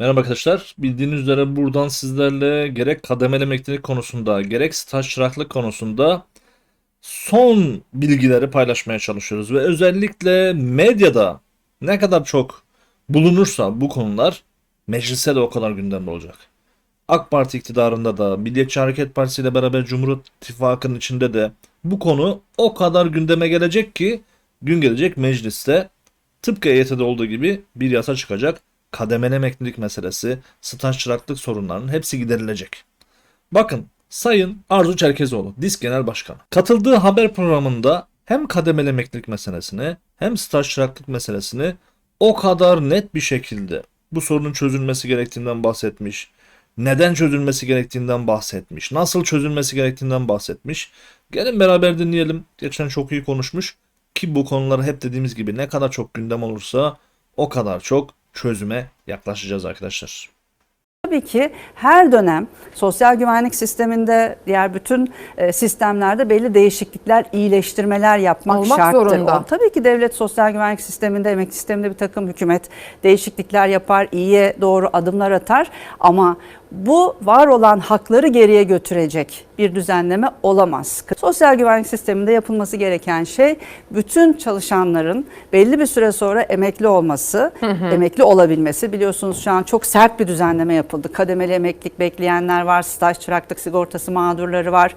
Merhaba arkadaşlar. Bildiğiniz üzere buradan sizlerle gerek kademeli emeklilik konusunda gerek staj çıraklık konusunda son bilgileri paylaşmaya çalışıyoruz. Ve özellikle medyada ne kadar çok bulunursa bu konular meclise de o kadar gündemde olacak. AK Parti iktidarında da Milliyetçi Hareket Partisi ile beraber Cumhur İttifakı'nın içinde de bu konu o kadar gündeme gelecek ki gün gelecek mecliste tıpkı EYT'de olduğu gibi bir yasa çıkacak. Kademeli emeklilik meselesi, staj çıraklık sorunlarının hepsi giderilecek. Bakın Sayın Arzu Çerkezoğlu, DİSK Genel Başkanı. Katıldığı haber programında hem kademeli emeklilik meselesini hem staj çıraklık meselesini o kadar net bir şekilde bu sorunun çözülmesi gerektiğinden bahsetmiş. Neden çözülmesi gerektiğinden bahsetmiş. Nasıl çözülmesi gerektiğinden bahsetmiş. Gelin beraber dinleyelim. Geçen çok iyi konuşmuş. Ki bu konuları hep dediğimiz gibi ne kadar çok gündem olursa o kadar çok çözüme yaklaşacağız arkadaşlar. Tabii ki her dönem sosyal güvenlik sisteminde diğer bütün e, sistemlerde belli değişiklikler, iyileştirmeler yapmak Olmak şarttır. zorunda. O- Tabii ki devlet sosyal güvenlik sisteminde, emekli sisteminde bir takım hükümet değişiklikler yapar, iyiye doğru adımlar atar ama bu var olan hakları geriye götürecek bir düzenleme olamaz. Sosyal güvenlik sisteminde yapılması gereken şey bütün çalışanların belli bir süre sonra emekli olması, emekli olabilmesi. Biliyorsunuz şu an çok sert bir düzenleme yapıldı. Kademeli emeklilik bekleyenler var, staj çıraklık sigortası mağdurları var.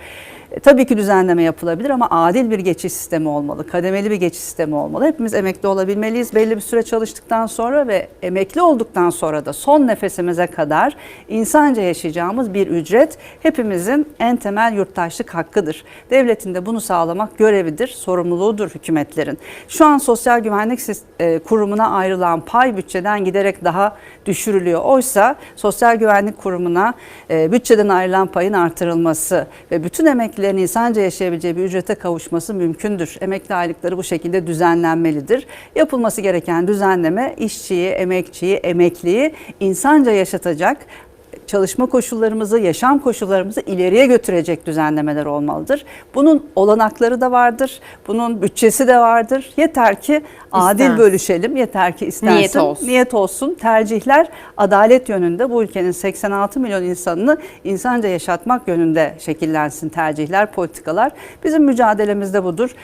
Tabii ki düzenleme yapılabilir ama adil bir geçiş sistemi olmalı. Kademeli bir geçiş sistemi olmalı. Hepimiz emekli olabilmeliyiz belli bir süre çalıştıktan sonra ve emekli olduktan sonra da son nefesimize kadar insanca yaşayacağımız bir ücret hepimizin en temel yurttaşlık hakkıdır. Devletin de bunu sağlamak görevidir, sorumluluğudur hükümetlerin. Şu an Sosyal Güvenlik e, Kurumu'na ayrılan pay bütçeden giderek daha düşürülüyor. Oysa Sosyal Güvenlik Kurumu'na e, bütçeden ayrılan payın artırılması ve bütün emeklilerin insanca yaşayabileceği bir ücrete kavuşması mümkündür. Emekli aylıkları bu şekilde düzenlenmelidir. Yapılması gereken düzenleme işçiyi, emekçiyi, emekliyi insanca yaşatacak çalışma koşullarımızı, yaşam koşullarımızı ileriye götürecek düzenlemeler olmalıdır. Bunun olanakları da vardır. Bunun bütçesi de vardır. Yeter ki adil İstensin. bölüşelim. Yeter ki istensin. Niyet olsun. Niyet olsun. Tercihler adalet yönünde bu ülkenin 86 milyon insanını insanca yaşatmak yönünde şekillensin tercihler, politikalar. Bizim mücadelemiz de budur.